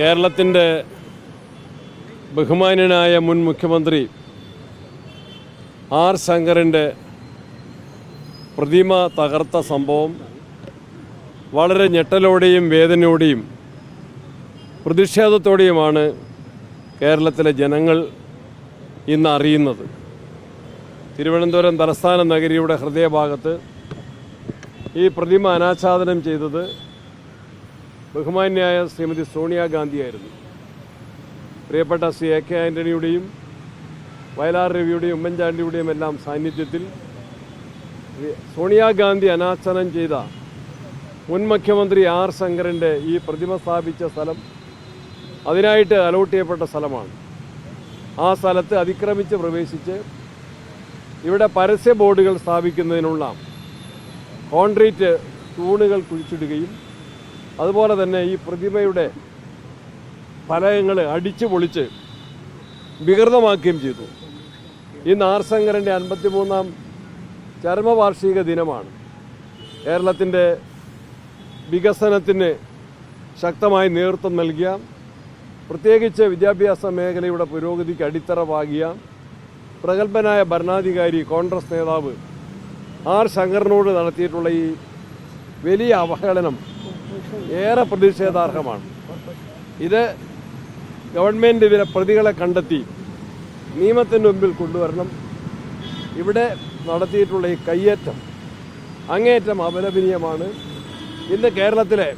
കേരളത്തിന്റെ ബഹുമാന്യനായ മുൻ മുഖ്യമന്ത്രി ആർ ശങ്കറിന്റെ പ്രതിമ തകർത്ത സംഭവം വളരെ ഞെട്ടലോടെയും വേദനയോടെയും പ്രതിഷേധത്തോടെയുമാണ് കേരളത്തിലെ ജനങ്ങൾ ഇന്ന് അറിയുന്നത്. തിരുവനന്തപുരം തലസ്ഥാന നഗരിയുടെ ഹൃദയഭാഗത്ത് ഈ പ്രതിമ അനാച്ഛാദനം ചെയ്തത് ബഹുമാന്യായ ശ്രീമതി സോണിയാഗാന്ധിയായിരുന്നു പ്രിയപ്പെട്ട ശ്രീ എ കെ ആന്റണിയുടെയും വയലാർ രവിയുടെയും ഉമ്മൻചാണ്ടിയുടെയും എല്ലാം സാന്നിധ്യത്തിൽ സോണിയാഗാന്ധി അനാച്ഛനം ചെയ്ത മുൻ മുഖ്യമന്ത്രി ആർ ശങ്കറിന്റെ ഈ പ്രതിമ സ്ഥാപിച്ച സ്ഥലം അതിനായിട്ട് അലോട്ട് ചെയ്യപ്പെട്ട സ്ഥലമാണ്. ആ സ്ഥലത്ത് അതിക്രമിച്ച് പ്രവേശിച്ച് ഇവിടെ പരസ്യ ബോർഡുകൾ സ്ഥാപിക്കുന്നതിനുള്ള കോൺക്രീറ്റ് തൂണുകൾ കുഴിച്ചിടുകയും അതുപോലെ തന്നെ ഈ പ്രതിമയുടെ ഫലകങ്ങൾ അടിച്ചു പൊളിച്ച് വികൃതമാക്കുകയും ചെയ്തു. ഇന്ന് ആർ ശങ്കരന്റെ അൻപത്തിമൂന്നാം ചരമവാർഷിക ദിനമാണ്. കേരളത്തിന്റെ വികസനത്തിന് ശക്തമായി നേതൃത്വം നൽകിയ പ്രത്യേകിച്ച് വിദ്യാഭ്യാസ മേഖലയുടെ പുരോഗതിക്ക് അടിത്തറ പാകിയ പ്രഗത്ഭനായ ഭരണാധികാരി കോൺഗ്രസ് നേതാവ് ആർ ശങ്കറിനോട് നടത്തിയിട്ടുള്ള ഈ വലിയ അവഹേളനം ഏറെ പ്രതിഷേധാർഹമാണ്. ഇത് ഗവൺമെന്റ് ഇവരെ പ്രതികളെ കണ്ടെത്തി നിയമത്തിന് മുമ്പിൽ കൊണ്ടുവരണം. ഇവിടെ നടത്തിയിട്ടുള്ള ഈ കയ്യേറ്റം അങ്ങേയറ്റം അപലപനീയമാണ്. ഇന്ന് കേരളത്തിലെ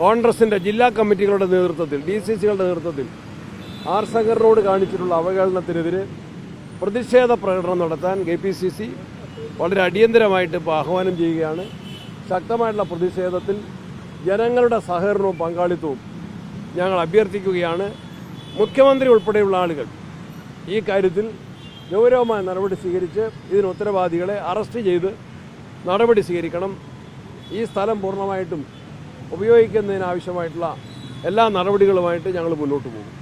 കോൺഗ്രസിന്റെ ജില്ലാ കമ്മിറ്റികളുടെ നേതൃത്വത്തിൽ ഡി സി സികളുടെ നേതൃത്വത്തിൽ ആർ ശങ്കറിനോട് കാണിച്ചിട്ടുള്ള അവഹേളനത്തിനെതിരെ പ്രതിഷേധ പ്രകടനം നടത്താൻ കെ പി സി സി വളരെ അടിയന്തരമായിട്ട് ഇപ്പോൾ ആഹ്വാനം ചെയ്യുകയാണ്. ശക്തമായിട്ടുള്ള പ്രതിഷേധത്തിൽ ജനങ്ങളുടെ സഹകരണവും പങ്കാളിത്തവും ഞങ്ങൾ അഭ്യർത്ഥിക്കുകയാണ്. മുഖ്യമന്ത്രി ഉൾപ്പെടെയുള്ള ആളുകൾ ഈ കാര്യത്തിൽ ഗൗരവമായ നടപടി സ്വീകരിച്ച് ഇതിന് ഉത്തരവാദികളെ അറസ്റ്റ് ചെയ്ത് നടപടി സ്വീകരിക്കണം. ഈ സ്ഥലം പൂർണമായിട്ടും ഉപയോഗിക്കുന്നതിനാവശ്യമായിട്ടുള്ള എല്ലാ നടപടികളുമായിട്ട് ഞങ്ങൾ മുന്നോട്ട് പോകും.